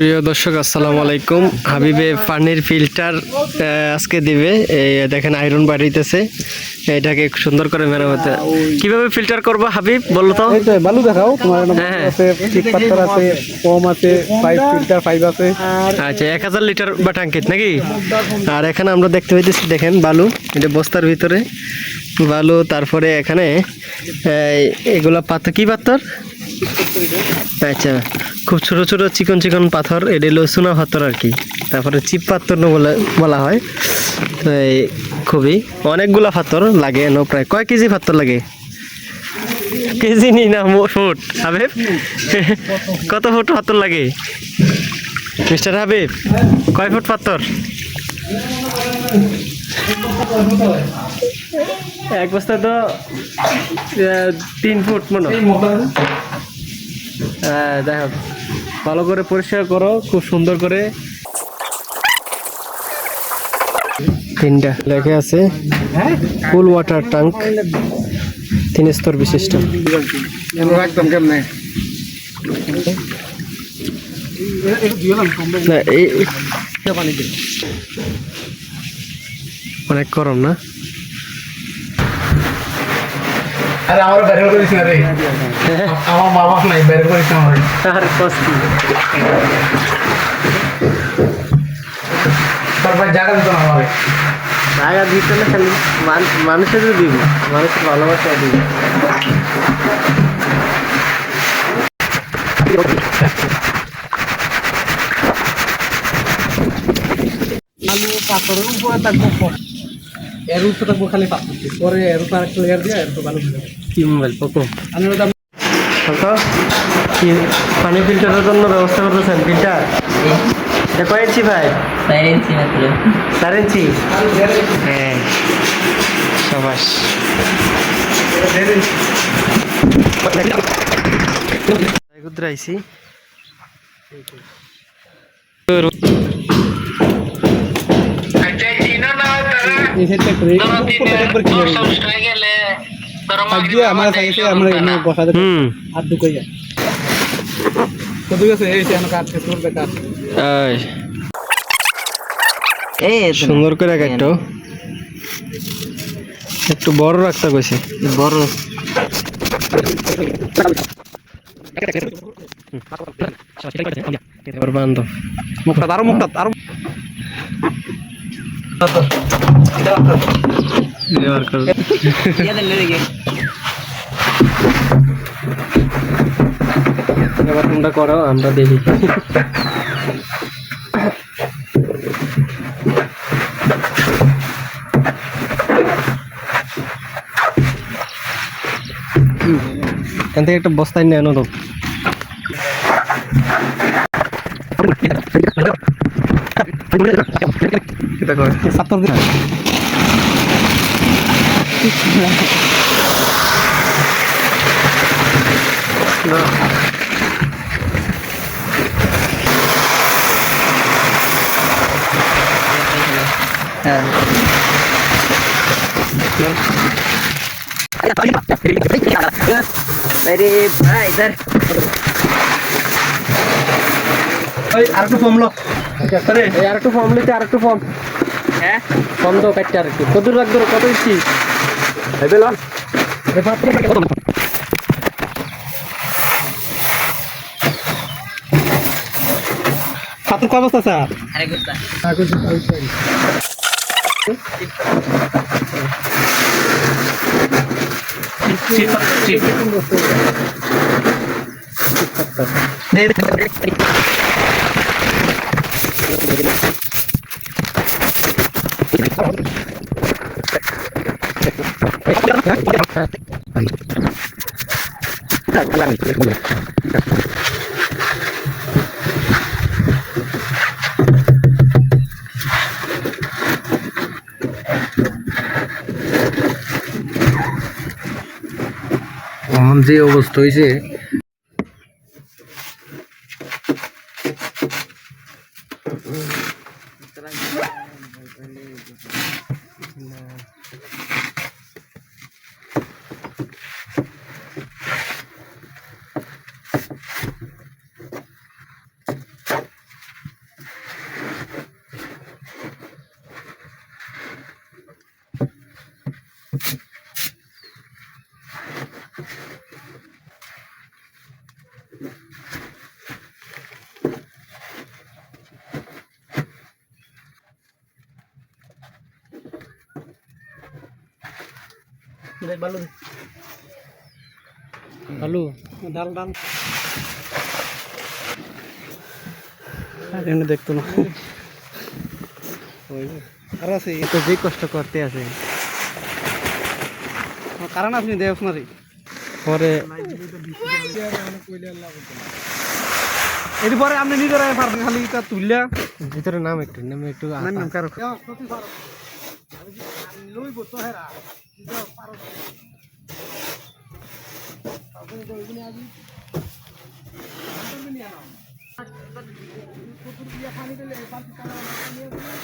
প্রিয় দর্শক আসসালামু আলাইকুম। হাবিবে পানির ফিল্টার আজকে দিবে। এই দেখেন আয়রন বাড়িতেছে। এটাকে সুন্দর করে মেরামতে কীভাবে ফিল্টার করব হাবিব বলো তো? বালু দেখাও। তোমার হ্যাঁ। আছে পাথর আছে কম আছে ফাইভ ফিল্টার ফাইভ আছে। আচ্ছা এক হাজার লিটার বা নাকি? আর এখানে আমরা দেখতে পাইতেছি দেখেন বালু এটা বস্তার ভিতরে। বালু তারপরে এখানে এগুলা পাথর কি পাথর আচ্ছা খুব ছোট ছোট চিকন চিকন পাথর, এটা হলো পাথর আর কি। তারপরে চিপ পাথর বলে বলা হয়। তো এই খুবই। অনেকগুলা পাথর লাগে এনো প্রায়। কয় কেজি পাথর লাগে? কেজি নি না ফুট। হাবিব? কত ফুট পাথর লাগে? মিস্টার হাবিব, কয় ফুট পাথর? এক বস্তা তো তিন ফুট মনে দেখো ভালো করে পরিষ্কার করো খুব সুন্দর করে। তিনটা লেখা আছে। ফুল ওয়াটার ট্যাঙ্ক তিন স্তর বিশিষ্ট। কেমনে? অনেক গরম না? আরে আমার বের করিস না রে। আমার মা বাপ নাই বের করিস না আমার আর কষ্ট তারপর জায়গা দিত না আমার। জায়গা দিতে না খালি মানুষের দিব মানুষের ভালোবাসা দিব। আলু পাথরের উপরে থাকব। এর উপরে থাকব খালি পাথর পরে এর উপর একটা লেয়ার দিয়ে এর দিতে কি মোবাইল? পোকো। আমি ওটা কি পানি ফিল্টারের জন্য ব্যবস্থা করতেছেন? ফিল্টার এটা কয় ইঞ্চি ভাই? চার ইঞ্চি মাত্র। চার ইঞ্চি? হ্যাঁ। সবাস। আইসি এই সাইডটা করে উপরটা একবার ক্লিয়ার আজকে আমার সাইডে আমরা এনে বসা দেব হুম। ঢুকে যায় তো দুই আছে এই যে কাট শেষ করবে কাট এই। এই সুন্দর করে একটু বড় রাখতে কইছে। বড়। মুখটা আরও মুখটা আরও তোমরা করো আমরা দেখি এখান থেকে একটা বস্তায় নিয়ে আনো তো। अरे भाई इधर अरे आर को फोम लो আর একটু ফর্ম নিতে আর একটু ফর্ম হ্যাঁ? ফর্ম দাও কাটতে আর একটু কত লাগ ধরো কত ইচ্ছি হেবে লন ছাত্র কয় বস্তা স্যার আরেক বস্তা ছিপাত্তর। যে অবস্থা হয়েছে দেখ বালু। বালু ডাল ডাল এখানে দেখতো না আর আছে তো যে কষ্ট করতে আছে কারণ আপনি দেখ না পরে এরপরে আপনি নিজেরা পারবেন খালি এটা তুললা ভিতরে নাম একটু নাম একটু নাম কারও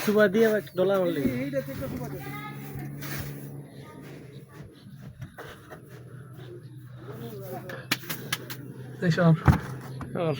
সুবা দিয়ে ডলা মারলি। এইসব আর